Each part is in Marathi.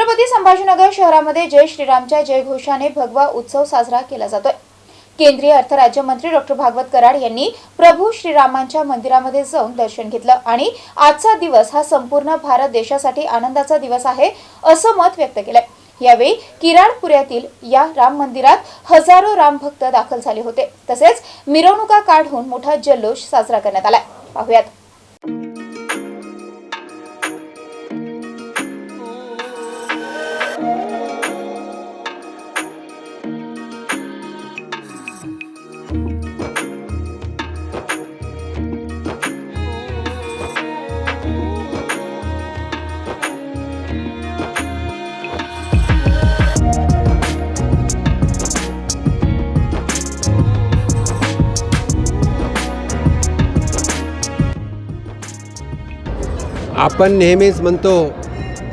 छत्रपती संभाजीनगर शहरामध्ये जय श्रीरामच्या जयघोषाने भगवा उत्सव साजरा केला जातोय. केंद्रीय अर्थ राज्यमंत्री डॉक्टर भागवत कराड यांनी प्रभू श्रीरामांच्या मंदिरामध्ये जाऊन दर्शन घेतलं आणि आजचा दिवस हा संपूर्ण भारत देशासाठी आनंदाचा दिवस आहे असं मत व्यक्त केलंय. यावेळी किराणपुऱ्यातील या राम मंदिरात हजारो राम भक्त दाखल झाले होते. तसेच मिरवणुका काढून मोठा जल्लोष साजरा करण्यात आलाय. पाहुयात. आपण नेहमीच म्हणतो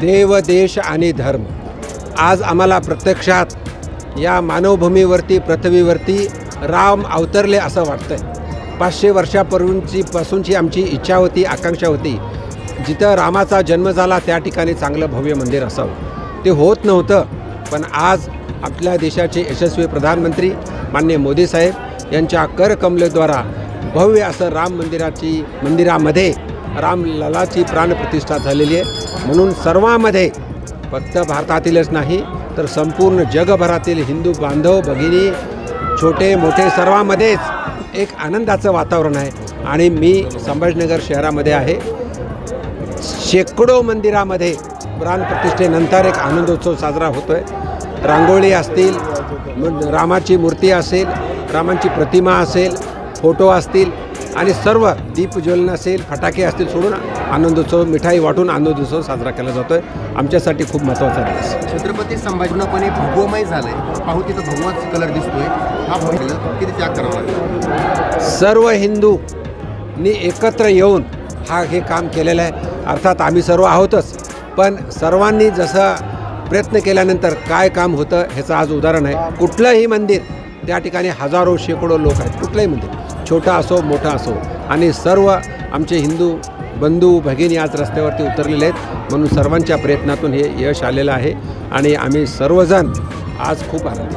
देव देश आणि धर्म. आज आम्हाला प्रत्यक्षात या मानवभूमीवरती पृथ्वीवरती राम अवतरले असं वाटतंय. पाचशे वर्षापूर्वीची पासूनची आमची इच्छा होती आकांक्षा होती. जिथं रामाचा जन्म झाला त्या ठिकाणी चांगलं भव्य मंदिर असावं. ते होत नव्हतं पण आज आपल्या देशाचे यशस्वी प्रधानमंत्री मान्य मोदी साहेब यांच्या करकमलेद्वारा भव्य असं राम मंदिराची मंदिरामध्ये रामललाची प्राणप्रतिष्ठा झालेली आहे. म्हणून सर्वांमध्ये फक्त भारतातीलच नाही तर संपूर्ण जगभरातील हिंदू बांधव भगिनी छोटे मोठे सर्वांमध्येच एक आनंदाचं वातावरण आहे. आणि मी संभाजीनगर शहरामध्ये आहे. शेकडो मंदिरामध्ये प्राणप्रतिष्ठेनंतर एक आनंदोत्सव साजरा होतो आहे रांगोळी असतील रामाची मूर्ती असेल रामांची प्रतिमा असेल फोटो असतील आणि सर्व दीपज्वलन असेल फटाके असतील सोडून आनंदोत्सव मिठाई वाटून आनंदोत्सव साजरा केला जातो आहे आमच्यासाठी खूप महत्त्वाचा दिवस. छत्रपती संभाजीनपणे भगवमय झालंय. पाहू तिथं भगवाच कलर दिसतोय. हा पहिलं किती त्याग करावा सर्व हिंदूंनी एकत्र येऊन हा हे काम केलेलं आहे. अर्थात आम्ही सर्व आहोतच. पण सर्वांनी जसं प्रयत्न केल्यानंतर काय काम होतं ह्याचं आज उदाहरण आहे. कुठलंही मंदिर त्या ठिकाणी हजारो शेकडो लोक आहेत. कुठलंही मंदिर. छोटा असो मोठा असो. आणि सर्व आमचे हिंदू बंधू भगिनी आज रस्त्यावरती उतरलेले आहेत. म्हणून सर्वांच्या प्रयत्नातून हे यश आलेलं आहे. आणि आम्ही सर्वजण आज खूप आनंद